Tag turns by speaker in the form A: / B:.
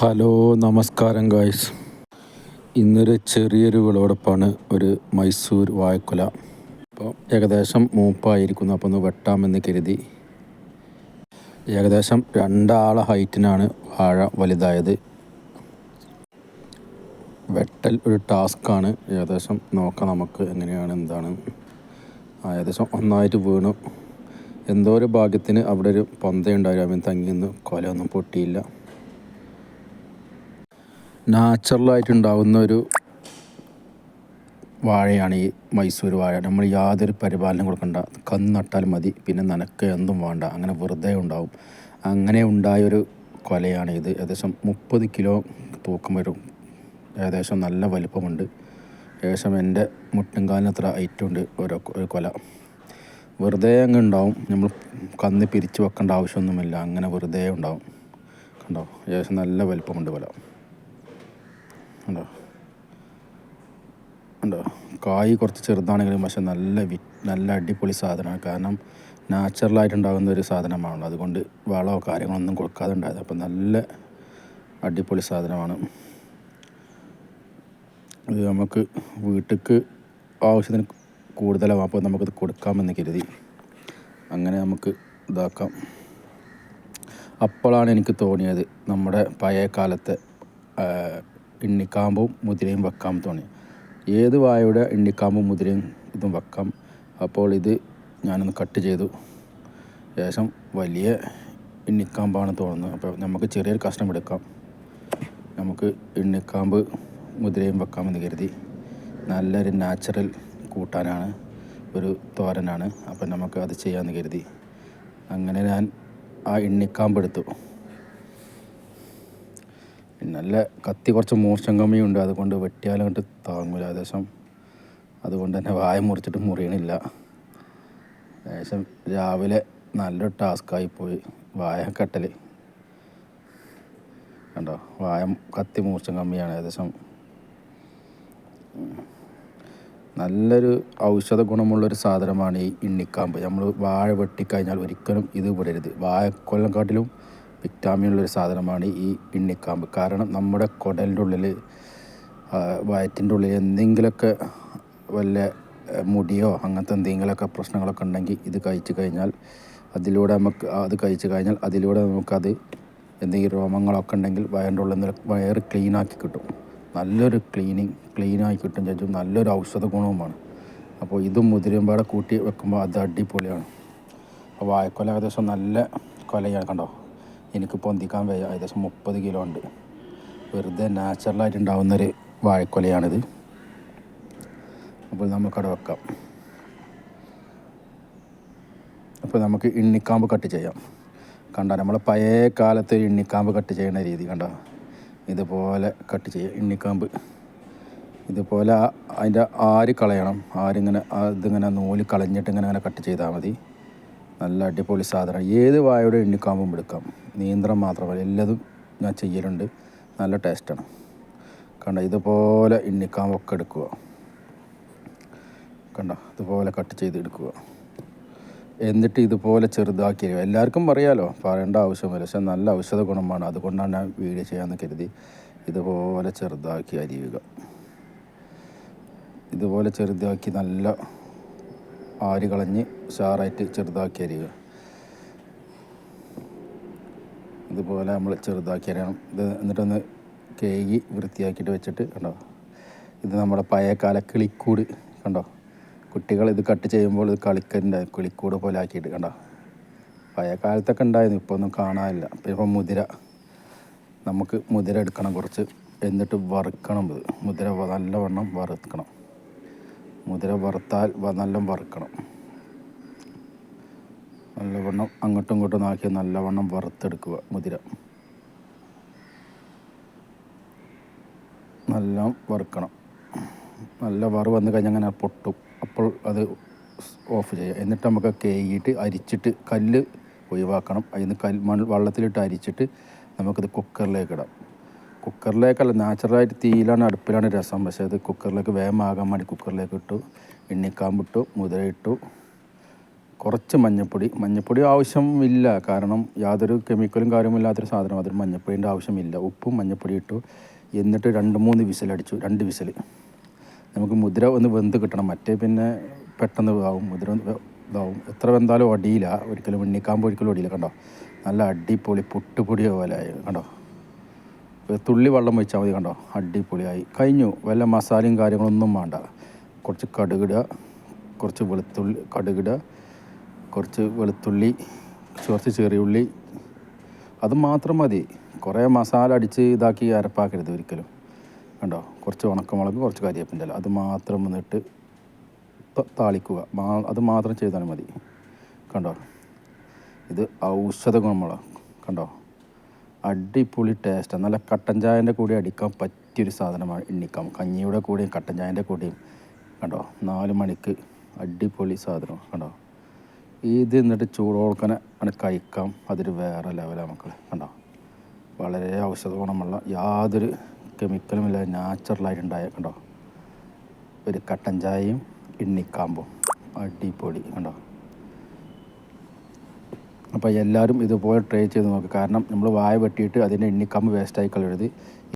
A: Hello നമസ്കാരം guys. ഇന്നൊരു ചെറിയൊരു വിളവെടുപ്പാണ് ഒരു മൈസൂർ വാഴക്കുല. അപ്പോൾ ഏകദേശം മൂപ്പായിരിക്കുന്നു അപ്പോൾ ഒന്ന് വെട്ടാമെന്ന് കരുതി. ഏകദേശം രണ്ടാളെ ഹൈറ്റിനാണ് വാഴ വലുതായത്. വെട്ടൽ ഒരു ടാസ്ക്കാണ്. ഏകദേശം നോക്കാം നമുക്ക് എങ്ങനെയാണ് എന്താണ്. ഏകദേശം ഒന്നായിട്ട് വീണു. എന്തോ ഒരു ഭാഗ്യത്തിന് അവിടെ ഒരു പന്തയുണ്ടായിരുന്നു അവൻ തങ്ങിന്ന് കൊലയൊന്നും പൊട്ടിയില്ല. നാച്ചുറലായിട്ടുണ്ടാകുന്ന ഒരു വാഴയാണ് ഈ മൈസൂർ വാഴ. നമ്മൾ യാതൊരു പരിപാലനം കൊടുക്കണ്ട. കന്നട്ടാൽ മതി. പിന്നെ നനക്ക് എന്തും വേണ്ട. അങ്ങനെ വെറുതെ ഉണ്ടാവും. അങ്ങനെ ഉണ്ടായൊരു കൊലയാണ് ഇത്. ഏകദേശം മുപ്പത് കിലോ തൂക്കം വരും. ഏകദേശം നല്ല വലിപ്പമുണ്ട്. ഏകദേശം എന്റെ മുട്ടുംകാലിന് അത്ര ഉണ്ട് ഓരോ ഒരു കൊല. വെറുതെ അങ്ങ് ഉണ്ടാവും. നമ്മൾ കന്ന് പിരിച്ചു വെക്കേണ്ട ആവശ്യമൊന്നുമില്ല. അങ്ങനെ വെറുതെ ഉണ്ടാവും. കണ്ടോ? ഏകദേശം നല്ല വലിപ്പമുണ്ട് കൊല. ഉണ്ടോ? ഉണ്ടോ? കായ് കുറച്ച് ചെറുതാണെങ്കിലും പക്ഷെ നല്ല വി നല്ല അടിപൊളി സാധനമാണ്. കാരണം നാച്ചുറലായിട്ടുണ്ടാകുന്ന ഒരു സാധനമാണല്ലോ. അതുകൊണ്ട് വളമോ കാര്യങ്ങളൊന്നും കൊടുക്കാതെ ഉണ്ടായത്. അപ്പം നല്ല അടിപൊളി സാധനമാണ്. ഇത് നമുക്ക് വീട്ടിലേക്ക് ആവശ്യത്തിന് കൂടുതലാവും. അപ്പോൾ നമുക്കത് കൊടുക്കാമെന്ന് കരുതി. അങ്ങനെ നമുക്ക് ഇതാക്കാം. അപ്പോഴാണ് എനിക്ക് തോന്നിയത് നമ്മുടെ പഴയ കാലത്തെ ഇണ്ണിക്കാമ്പും മുതിരയും വെക്കാം തോന്നി. ഏത് വായയുടെ എണ്ണിക്കാമ്പും മുതിരയും ഇതും വെക്കാം. അപ്പോൾ ഇത് ഞാനൊന്ന് കട്ട് ചെയ്തു. ശേഷം വലിയ എണ്ണിക്കാമ്പാണ് തോന്നുന്നത്. അപ്പോൾ നമുക്ക് ചെറിയൊരു കഷ്ണം എടുക്കാം. നമുക്ക് എണ്ണിക്കാമ്പ് മുതിരയും വെക്കാമെന്ന് കരുതി. നല്ലൊരു നാച്ചുറൽ കൂട്ടാനാണ്. ഒരു തോരനാണ്. അപ്പം നമുക്ക് അത് ചെയ്യാമെന്ന് കരുതി. അങ്ങനെ ഞാൻ ആ എണ്ണിക്കാമ്പ് എടുത്തു. നല്ല കത്തി കുറച്ച് മൂർച്ചം കമ്മിയുണ്ട്. അതുകൊണ്ട് വെട്ടിയാലങ്ങോട്ട് താങ്ങൂല. ഏകദേശം അതുകൊണ്ട് തന്നെ വായ മുറിച്ചിട്ട് മുറിയണില്ല. ഏകദേശം രാവിലെ നല്ലൊരു ടാസ്ക്കായി പോയി. വായ കട്ടൽ കണ്ടോ? വായ കത്തി മൂർച്ചം കമ്മിയാണ് ഏകദേശം. നല്ലൊരു ഔഷധ ഗുണമുള്ളൊരു സാധനമാണ് ഈ ഇണ്ണിക്കാമ്പ്. നമ്മൾ വാഴ വെട്ടിക്കഴിഞ്ഞാൽ ഒരിക്കലും ഇത് വിടരുത്. വാഴക്കൊല്ലം കാട്ടിലും വിറ്റാമിനുള്ളൊരു സാധനമാണ് ഈ ഇണ്ണിക്കാമ്പ് കാരണം നമ്മുടെ കുടലിന്റെ ഉള്ളിൽ വയറ്റിന്റെ ഉള്ളിൽ എന്തെങ്കിലുമൊക്കെ വല്ല മുടിയോ അങ്ങനത്തെ എന്തെങ്കിലുമൊക്കെ പ്രശ്നങ്ങളൊക്കെ ഉണ്ടെങ്കിൽ ഇത് കഴിച്ചു കഴിഞ്ഞാൽ അതിലൂടെ നമുക്ക് അത് കഴിച്ചു കഴിഞ്ഞാൽ അതിലൂടെ നമുക്കത് എന്തെങ്കിലും രോമങ്ങളൊക്കെ ഉണ്ടെങ്കിൽ വയറിന്റെ ഉള്ളിൽ നിന്ന് വയറ് ക്ലീനാക്കി കിട്ടും. നല്ലൊരു ക്ലീനിങ് ക്ലീനായി കിട്ടും ചേച്ചും. നല്ലൊരു ഔഷധ ഗുണവുമാണ്. അപ്പോൾ ഇതും മുതിരുമ്പാടെ കൂട്ടി വെക്കുമ്പോൾ അത് അടിപൊളിയാണ്. അപ്പോൾ വായക്കൊല ഏകദേശം നല്ല കൊലയാണ് കണ്ടോ? എനിക്ക് പൊന്തിക്കാൻ വയ്യ ഏകദേശം മുപ്പത് കിലോ ഉണ്ട്. വെറുതെ നാച്ചുറലായിട്ട് ഉണ്ടാകുന്നൊരു വാഴക്കൊലയാണിത്. അപ്പോൾ നമുക്കവിടെ വെക്കാം. അപ്പോൾ നമുക്ക് ഇണ്ണിക്കാമ്പ് കട്ട് ചെയ്യാം. കണ്ടോ നമ്മൾ പഴയ കാലത്ത് ഇണ്ണിക്കാമ്പ് കട്ട് ചെയ്യുന്ന രീതി കണ്ടോ? ഇതുപോലെ കട്ട് ചെയ്യുക ഇണ്ണിക്കാമ്പ്. ഇതുപോലെ അതിന്റെ ആര് കളയണം? ആരിങ്ങനെ അതിങ്ങനെ നൂൽ കളഞ്ഞിട്ട് ഇങ്ങനെ ഇങ്ങനെ കട്ട് ചെയ്താൽ മതി. നല്ല അടിപൊളി സാധനം. ഏത് വായയുടെ എണ്ണിക്കാമ്പും എടുക്കാം. നീന്തണം മാത്രമല്ല എല്ലാതും ഞാൻ ചെയ്യലുണ്ട്. നല്ല ടേസ്റ്റാണ് കണ്ട? ഇതുപോലെ എണ്ണിക്കാമ്പൊക്കെ എടുക്കുക. കണ്ട? ഇതുപോലെ കട്ട് ചെയ്ത് എടുക്കുക. എന്നിട്ട് ഇതുപോലെ ചെറുതാക്കി എല്ലാവർക്കും അറിയാലോ. പറയേണ്ട ആവശ്യമില്ല പക്ഷെ നല്ല ഔഷധ ഗുണമാണ്. അതുകൊണ്ടാണ് ഞാൻ വീഡിയോ ചെയ്യാമെന്ന് കരുതി ഇതുപോലെ ചെറുതാക്കി അരിയുക. ഇതുപോലെ ചെറുതാക്കി നല്ല ആരി കളഞ്ഞ് ഉഷാറായിട്ട് ചെറുതാക്കി അരിയുക ഇതുപോലെ നമ്മൾ ചെറുതാക്കി അരിയണം ഇത് എന്നിട്ടൊന്ന് കേകി വൃത്തിയാക്കിയിട്ട് വെച്ചിട്ട് കണ്ടോ? ഇത് നമ്മുടെ പഴയകാല കിളിക്കൂട് കണ്ടോ? കുട്ടികൾ ഇത് കട്ട് ചെയ്യുമ്പോൾ ഇത് കളിക്കലുണ്ട് കിളിക്കൂട് പോലെ ആക്കിയിട്ട് കണ്ടോ? പഴയ കാലത്തൊക്കെ ഉണ്ടായിരുന്നു ഇപ്പോൾ ഒന്നും കാണാനില്ല. അപ്പം ഇപ്പം മുതിര നമുക്ക് മുതിര എടുക്കണം കുറച്ച്. എന്നിട്ട് വറുക്കണം ഇത്. മുതിര നല്ലവണ്ണം വറുക്കണം. മുതിര വറുത്താൽ നല്ല വറുക്കണം. നല്ലവണ്ണം അങ്ങോട്ടും ഇങ്ങോട്ടും നാക്കി നല്ലവണ്ണം വറുത്തെടുക്കുക മുതിര. നല്ല വറുക്കണം. നല്ല വറു വന്ന് കഴിഞ്ഞാൽ അങ്ങനെ പൊട്ടും. അപ്പോൾ അത് ഓഫ് ചെയ്യുക എന്നിട്ട് നമുക്ക് കേകിയിട്ട് അരിച്ചിട്ട് കല്ല് ഒഴിവാക്കണം. അതിന് കൽ മൺ വെള്ളത്തിലിട്ട് അരിച്ചിട്ട് നമുക്കത് കുക്കറിലേക്ക് ഇടാം. കുക്കറിലേക്കല്ല നാച്ചുറലായിട്ട് തീയിലാണ് അടുപ്പിലാണ് രസം. പക്ഷേ അത് കുക്കറിലേക്ക് വേഗമാകാൻ വേണ്ടി കുക്കറിലേക്ക് ഇട്ടു എണ്ണിക്കാമ്പിട്ടു മുതിര ഇട്ടു. കുറച്ച് മഞ്ഞൾപ്പൊടി മഞ്ഞൾപ്പൊടി ആവശ്യമില്ല. കാരണം യാതൊരു കെമിക്കലും കാര്യമില്ലാത്തൊരു സാധനം അതിന് മഞ്ഞൾപ്പൊടിന്റെ ആവശ്യമില്ല. ഉപ്പും മഞ്ഞൾപ്പൊടി ഇട്ടു എന്നിട്ട് രണ്ട് മൂന്ന് വിസിലടിച്ചു. രണ്ട് വിസിൽ നമുക്ക് മുദ്ര ഒന്ന് വെന്ത് കിട്ടണം. മറ്റേ പിന്നെ പെട്ടെന്ന് ഇതാവും. മുദ്ര ഇതാവും. എത്ര വെന്താലും അടിയില്ല. ഒരിക്കലും ഉണ്ണിക്കാമ്പ് ഒരിക്കലും അടിയില്ല. കണ്ടോ? നല്ല അടിപൊളി പൊട്ടുപൊടിയ പോലെ ആയി. കണ്ടോ? തുള്ളി വെള്ളം ഒഴിച്ചാൽ മതി. കണ്ടോ? അടിപൊളിയായി. കഴിഞ്ഞു. വല്ല മസാലയും കാര്യങ്ങളൊന്നും വേണ്ട. കുറച്ച് കടുകിടുക. കുറച്ച് വെളുത്തുള്ളി കടുകിടുക. കുറച്ച് വെളുത്തുള്ളി കുറച്ച് ചെറിയുള്ളി അത് മാത്രം മതി. കുറേ മസാല അടിച്ച് ഇതാക്കി അരപ്പാക്കരുത് ഒരിക്കലും. കണ്ടോ? കുറച്ച് ഉണക്കമുളക് കുറച്ച് കരിയേപ്പിന്റെ അത് മാത്രം വന്നിട്ട് താളിക്കുക. മാ- അത് മാത്രം ചെയ്താൽ മതി. കണ്ടോ? ഇത് ഔഷധ ഗുണമുള്ള കണ്ടോ? അടിപൊളി ടേസ്റ്റാണ് നല്ല കട്ടൻ ചായന്റെ കൂടെ അടിക്കാൻ പറ്റിയൊരു സാധനമാണ് എണ്ണിക്കാം കഞ്ഞിയുടെ കൂടെയും കട്ടൻ ചായന്റെ കൂടെയും. കണ്ടോ? നാല് മണിക്ക് അടിപൊളി സാധനം കണ്ടോ? ഇത് എന്നിട്ട് ചൂടോൾക്കനെ അങ്ങനെ കഴിക്കാം. അതൊരു വേറെ ലെവലാണ് മക്കൾ കണ്ടോ? വളരെ ഔഷധ ഗുണമുള്ള യാതൊരു കെമിക്കലും ഇല്ലാതെ നാച്ചുറലായിട്ടുണ്ടായ കണ്ടോ? ഒരു കട്ടൻ ചായയും എണ്ണിക്കാമ്പും അടിപൊളി കണ്ടോ? അപ്പോൾ എല്ലാവരും ഇതുപോലെ ട്രൈ ചെയ്ത് നോക്കുക കാരണം നമ്മൾ വായ വെട്ടിയിട്ട് അതിന്റെ എണ്ണിക്കാമ്പ് വേസ്റ്റായി കളയരുത്.